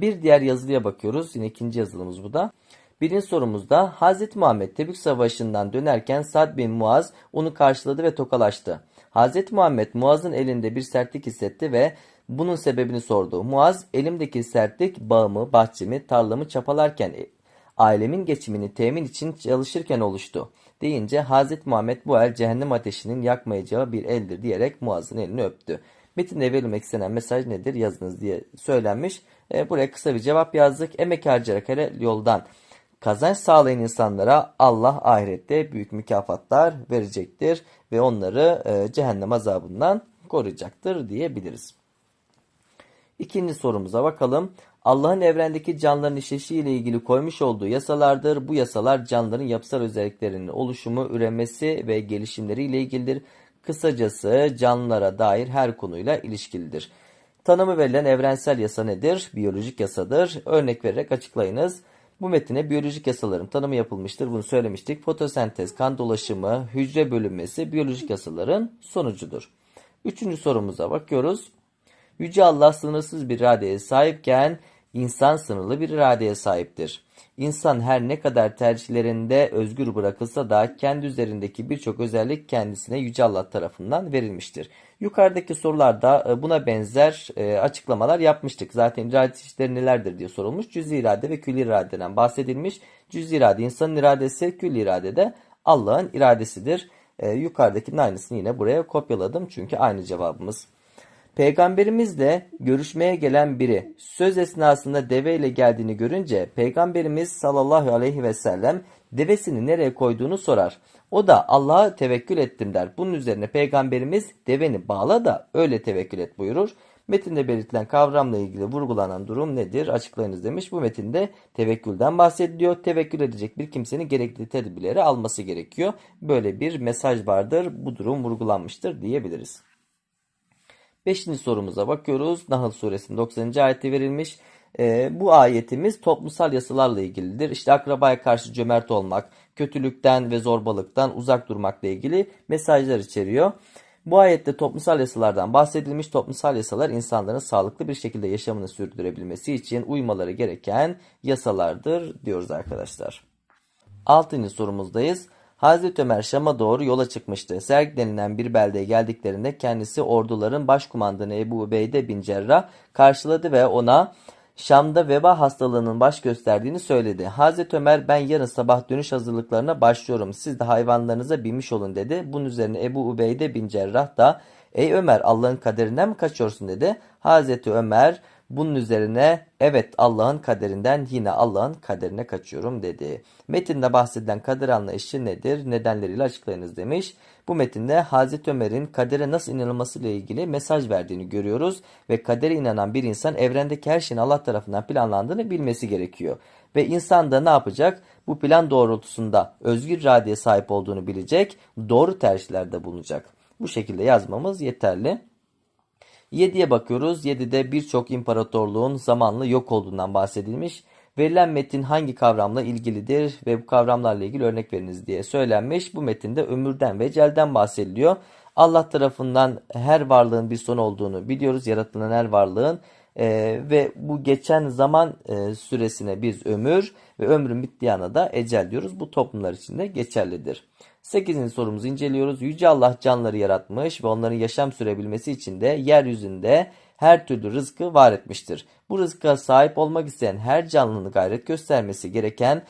Bir diğer yazılıya bakıyoruz. Yine ikinci yazılımız bu da. Birinci sorumuzda Hz. Muhammed Tebük Savaşı'ndan dönerken Sad bin Muaz onu karşıladı ve tokalaştı. Hz. Muhammed Muaz'ın elinde bir sertlik hissetti ve bunun sebebini sordu. Muaz elimdeki sertlik bağımı, bahçemi, tarlamı çapalarken e, ailemin geçimini temin için çalışırken oluştu. Deyince Hz. Muhammed bu el cehennem ateşinin yakmayacağı bir eldir diyerek Muaz'ın elini öptü. Metinde verilmek istenen mesaj nedir yazınız diye söylenmiş. E, buraya kısa bir cevap yazdık. Emek harcayarak her yoldan kazanç sağlayan insanlara Allah ahirette büyük mükafatlar verecektir ve onları e, cehennem azabından koruyacaktır diyebiliriz. İkinci sorumuza bakalım. Allah'ın evrendeki canlıların işleyişiyle ilgili koymuş olduğu yasalardır. Bu yasalar canlıların yapısal özelliklerinin oluşumu, üremesi ve gelişimleriyle ilgilidir. Kısacası canlılara dair her konuyla ilişkilidir. Tanımı verilen evrensel yasa nedir? Biyolojik yasadır. Örnek vererek açıklayınız. Bu metine biyolojik yasaların tanımı yapılmıştır. Bunu söylemiştik. Fotosentez, kan dolaşımı, hücre bölünmesi biyolojik yasaların sonucudur. Üçüncü sorumuza bakıyoruz. Yüce Allah sınırsız bir iradeye sahipken insan sınırlı bir iradeye sahiptir. İnsan her ne kadar tercihlerinde özgür bırakılsa da kendi üzerindeki birçok özellik kendisine Yüce Allah tarafından verilmiştir. Yukarıdaki sorularda e, buna benzer e, açıklamalar yapmıştık. Zaten irade çeşitleri nelerdir diye sorulmuş. Cüz-i irade ve külli iradeden bahsedilmiş. Cüz-i irade insanın iradesi, külli irade de Allah'ın iradesidir. E, yukarıdakinin aynısını yine buraya kopyaladım çünkü aynı cevabımız. Peygamberimizle görüşmeye gelen biri söz esnasında deveyle geldiğini görünce Peygamberimiz sallallahu aleyhi ve sellem devesini nereye koyduğunu sorar. O da Allah'a tevekkül ettim der. Bunun üzerine Peygamberimiz deveni bağla da öyle tevekkül et buyurur. Metinde belirtilen kavramla ilgili vurgulanan durum nedir? Açıklayınız demiş. Bu metinde tevekkülden bahsediliyor. Tevekkül edecek bir kimsenin gerekli tedbirleri alması gerekiyor. Böyle bir mesaj vardır. Bu durum vurgulanmıştır diyebiliriz. Beşinci sorumuza bakıyoruz. Nahl suresinin 90. ayeti verilmiş. E, bu ayetimiz toplumsal yasalarla ilgilidir. İşte akrabaya karşı cömert olmak, kötülükten ve zorbalıktan uzak durmakla ilgili mesajlar içeriyor. Bu ayette toplumsal yasalardan bahsedilmiş. Toplumsal yasalar insanların sağlıklı bir şekilde yaşamını sürdürebilmesi için uymaları gereken yasalardır diyoruz arkadaşlar. Altıncı sorumuzdayız. Hazreti Ömer Şam'a doğru yola çıkmıştı. Serg denilen bir beldeye geldiklerinde kendisi orduların başkumandanı Ebu Ubeyde bin Cerrah karşıladı ve ona Şam'da veba hastalığının baş gösterdiğini söyledi. Hazreti Ömer ben yarın sabah dönüş hazırlıklarına başlıyorum. Siz de hayvanlarınıza binmiş olun dedi. Bunun üzerine Ebu Ubeyde bin Cerrah da ey Ömer Allah'ın kaderinden mi kaçıyorsun dedi. Hazreti Ömer bunun üzerine evet Allah'ın kaderinden yine Allah'ın kaderine kaçıyorum dedi. Metinde bahsedilen kader anlayışı nedir? Nedenleriyle açıklayınız demiş. Bu metinde Hazreti Ömer'in kadere nasıl inanılması ile ilgili mesaj verdiğini görüyoruz ve kadere inanan bir insan evrendeki her şeyin Allah tarafından planlandığını bilmesi gerekiyor. Ve insan da ne yapacak? Bu plan doğrultusunda özgür iradeye sahip olduğunu bilecek, doğru tercihlerde bulunacak. Bu şekilde yazmamız yeterli. 7'ye bakıyoruz. 7'de birçok imparatorluğun zamanla yok olduğundan bahsedilmiş. Verilen metin hangi kavramla ilgilidir ve bu kavramlarla ilgili örnek veriniz diye söylenmiş. Bu metinde ömürden ve ecelden bahsediliyor. Allah tarafından her varlığın bir son olduğunu biliyoruz. Yaratılan her varlığın e, ve bu geçen zaman e, süresine biz ömür ve ömrün bittiği ana da ecel diyoruz. Bu toplumlar için de geçerlidir. 8. sorumuzu inceliyoruz. Yüce Allah canlıları yaratmış ve onların yaşam sürebilmesi için de yeryüzünde her türlü rızkı var etmiştir. Bu rızka sahip olmak isteyen her canlının gayret göstermesi gereken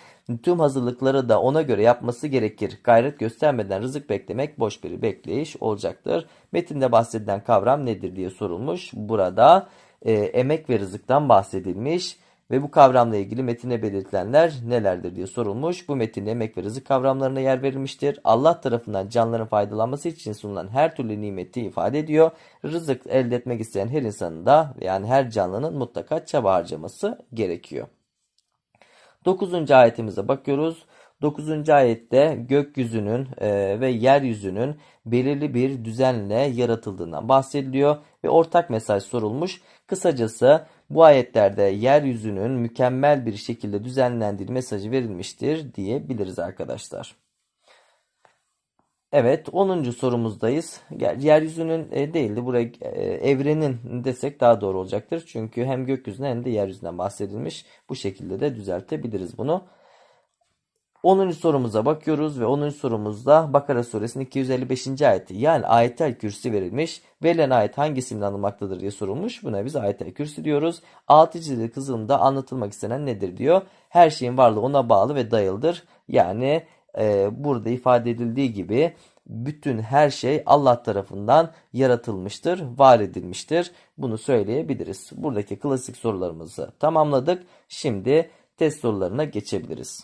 tüm hazırlıkları da ona göre yapması gerekir. Gayret göstermeden rızık beklemek boş bir bekleyiş olacaktır. Metinde bahsedilen kavram nedir diye sorulmuş. Burada e, emek ve rızıktan bahsedilmiş. Ve bu kavramla ilgili metine belirtilenler nelerdir diye sorulmuş. Bu metinde emek ve rızık kavramlarına yer verilmiştir. Allah tarafından canlıların faydalanması için sunulan her türlü nimeti ifade ediyor. Rızık elde etmek isteyen her insanın da yani her canlının mutlaka çaba harcaması gerekiyor. 9. ayetimize bakıyoruz. 9. ayette gökyüzünün e, ve yeryüzünün belirli bir düzenle yaratıldığından bahsediliyor ve ortak mesaj sorulmuş. Kısacası bu ayetlerde yeryüzünün mükemmel bir şekilde düzenlendiği mesajı verilmiştir diyebiliriz arkadaşlar. Evet 10. sorumuzdayız. Yer- Yeryüzünün e, değil de buraya e, evrenin desek daha doğru olacaktır. Çünkü hem gökyüzüne hem de yeryüzünden bahsedilmiş. Bu şekilde de düzeltebiliriz bunu. 10. sorumuza bakıyoruz ve 10. sorumuzda Bakara suresinin 255. ayeti yani ayetel kürsi verilmiş. Verilen ayet hangisinden alınmaktadır diye sorulmuş. Buna biz ayetel kürsi diyoruz. 6 çizili kısımda anlatılmak istenen nedir diyor. Her şeyin varlığı ona bağlı ve dayalıdır. Yani e, burada ifade edildiği gibi bütün her şey Allah tarafından yaratılmıştır, var edilmiştir. Bunu söyleyebiliriz. Buradaki klasik sorularımızı tamamladık. Şimdi test sorularına geçebiliriz.